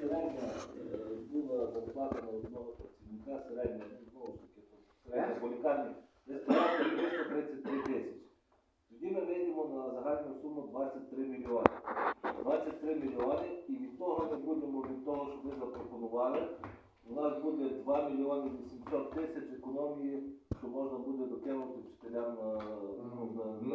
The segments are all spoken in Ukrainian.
середня е, була зарплата на одного працівника, середня, ну, знову ж таки, середня по лікарні, десь порядка 333 тисячі. Тоді ми вийдемо на загальну суму 23 мільйони. 23 мільйони, і від того ми будемо, від того, що ви запропонували, у нас буде 2 мільйони 800 тисяч економії, що можна буде докинути вчителям на, ну, на, на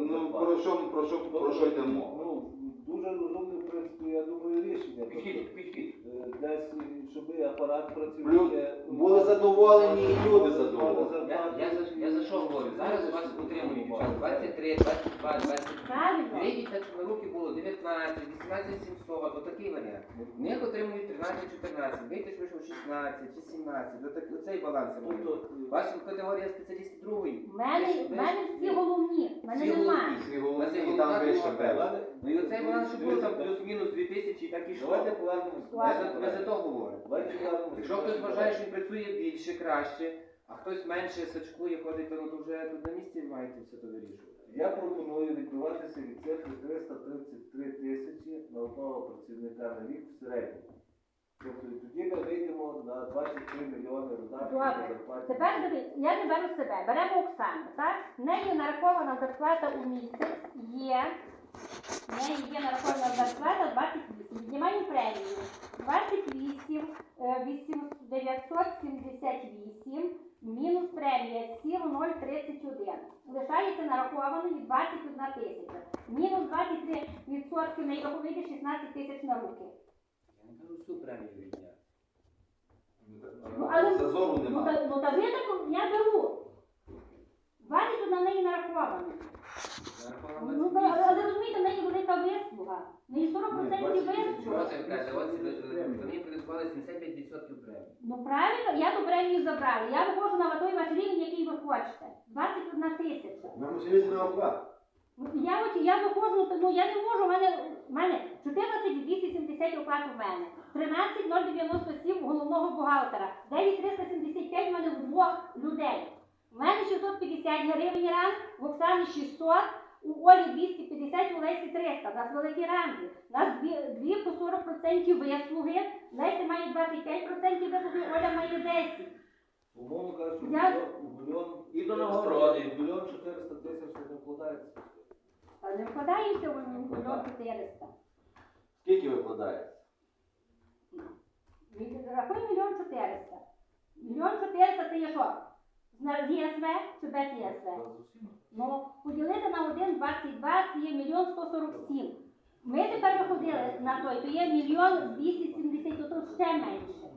Ну, що йде мова? Ну, дуже розумне, в принципі, я думаю, рішення. Пічіть, пічіть. Тобто, е, Десь, щоб і апарат працює. Лю- були задоволені і люди задоволені. Я, я, за, я за що говорю? Зараз вас утримують дівчат 23, 22, 23. Правильно. Вийдіть так, щоб на руки було 19, 18 700, отакий варіант. В них отримують 13, 14, вийти ж вийшов 16 чи 17, отак, оцей баланс. я Тобто, говорю. е, Ваша категорія спеціалістів другої. Мене, в мене всі головні, в мене немає. Всі голоси, і там вище бере. Ну і оцей баланс, що було там плюс-мінус 2 тисячі, і так і Давайте що. повернемось. Я за, я за то. Давайте повернемось. Якщо хтось вважає, що він працює більше, краще, а хтось менше сачкує, ходить, то, ну, то вже тут на місці маєте все то вирішувати. Я пропоную відбиватися від цифри 333 тисячі на одного працівника на рік в середньому. Тобто тоді ми вийдемо на 23 мільйони Добре. по зарплаті. Тепер дивіться, я не беру себе, беремо Оксану, так? В неї нарахована зарплата у місяць є. В неї є нарахована зарплата 28. Віднімаємо премію. 28, е, 8 978 мінус премія 7,031. Лишається нарахованою 21 тисяча. Мінус 23 відсотки на його вийде 16 тисяч на руки. Я не кажу всю премію відняти. Ну, але- Зазору Ну та, ну, та ви так, я беру. 20 на неї. Нараховано Ну, та, але розумієте, в неї велика вислуга. В неї 40% вислуга. вони підготували 75% премії. Ну правильно, я ту премію забрала. Я виходжу на той ваш рівень, який ви хочете. 21 тисяча. Нам на оклад. Ну, Я, от, я виходжу, ну я не можу, у мене, у мене 14 270 оклад у мене, 13 097 у головного бухгалтера, 9 375 у мене у двох людей. У мене 650 гривень ранг, в Оксані 600, у Олі 250, у Лесі 300. У нас великі ранги. У нас дві, дві по 40% вислуги, Леся має 25% вислуги, Оля має 10. Умовно кажучи, Я- у мільйон І до нагороди. мільйон 400 тисяч не вкладається. А не вкладаємося в мільйон 400. Скільки ви вкладаєте? Рахуй мільйон 400. Мільйон 400 це є що? З ЄСВ чи без ЄСВ? Ну, поділити на 1,22 це є мільйон 147. Ми тепер виходили на той, то є мільйон 270, то тут ще менше.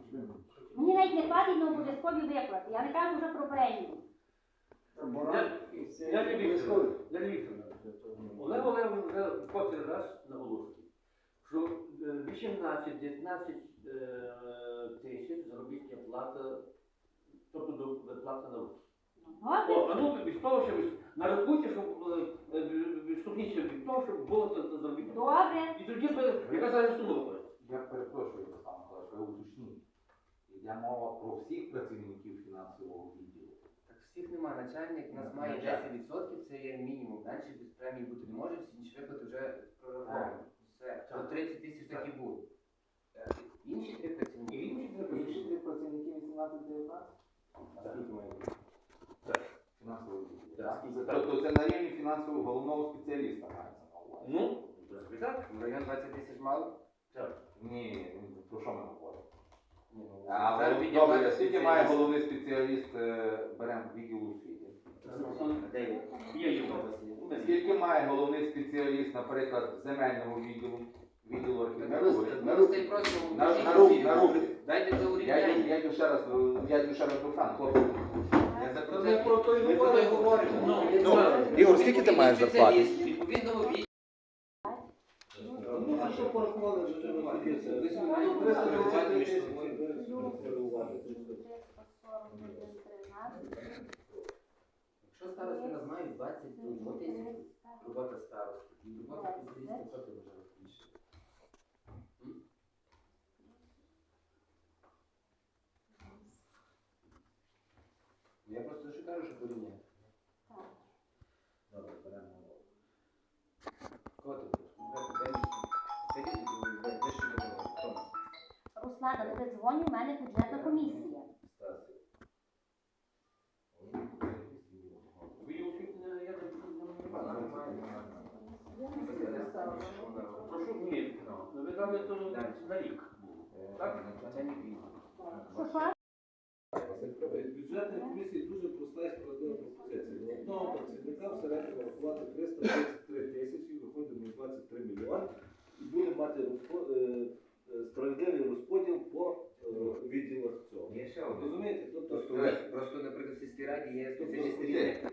Мені навіть не хватить на обов'язкові виплати. Я не кажу вже про премію. Я, не. Олег Олег вже котрий раз наголошує, 18-19 е, тисяч заробітня плата, тобто до виплата на руки. Добре? О, а ну від того, що ви нарахуйте, щоб е, е, від того, щоб було це плата. Добре. І тоді ви, яка зараз сума? Я перепрошую, Руслан Миколаївич, ви уточніть. Йде мова про всіх працівників фінансового відділу. Так всіх немає. Начальник у нас має 10%, це є мінімум. Далі без премії бути не може, всі інші виплати вже прораховані. Все. То 30 тисяч так і буде. Е, Інші три працівники. Інші три працівники 18-19? А скільки має бути? Фінансового відділу. Так, Тобто це на рівні фінансового головного спеціаліста мається на увазі. Ну, так. В район 20 тисяч мало? Так. Ні, ну, про що ми говоримо? Ні, ну, А добре, скільки спеціаліст. має головний спеціаліст е, беремо відділу освіти? Є його. Скільки має головний спеціаліст, наприклад, земельного відділу, відділу архітектури? На руки. і просто На, на руки, на руки. Дайте це Я йду, урівняння. я йду ще раз, е, я йду ще раз до хлопці. За Та це- ми про то й говоримо. говоримо. Ну, Ігор, скільки ти маєш зарплати? Відповідно, від- Ну, а що порахували, вже немає. Ви собі маєте 330 порахувати між собою. Якщо старости нас мають 20 ну, тисяч, робота старости, і робота спеціаліста, то вже більше. Я просто що кажу, що порівняти. Добре, беремо. Кого ти? Конкретно, де? Це не. Хто? Руслана, тебе дзвоню, в мене бюджетна комісія. Стас. Ви освітлення, я не Прошу, ні, ви дали то на рік. Так? Начальник відділу. Що що? Бюджетної комісії дуже проста і справедлива пропозиція. Для одного працівника в середньому рахувати 333 тисячі, виходить на 23 мільйони, і будемо мати розпо- е, е, справедливий розподіл по е, відділах цього. Є ще один. Розумієте? Тобто, Просто, просто наприклад, в сільській раді є спеціалісти різних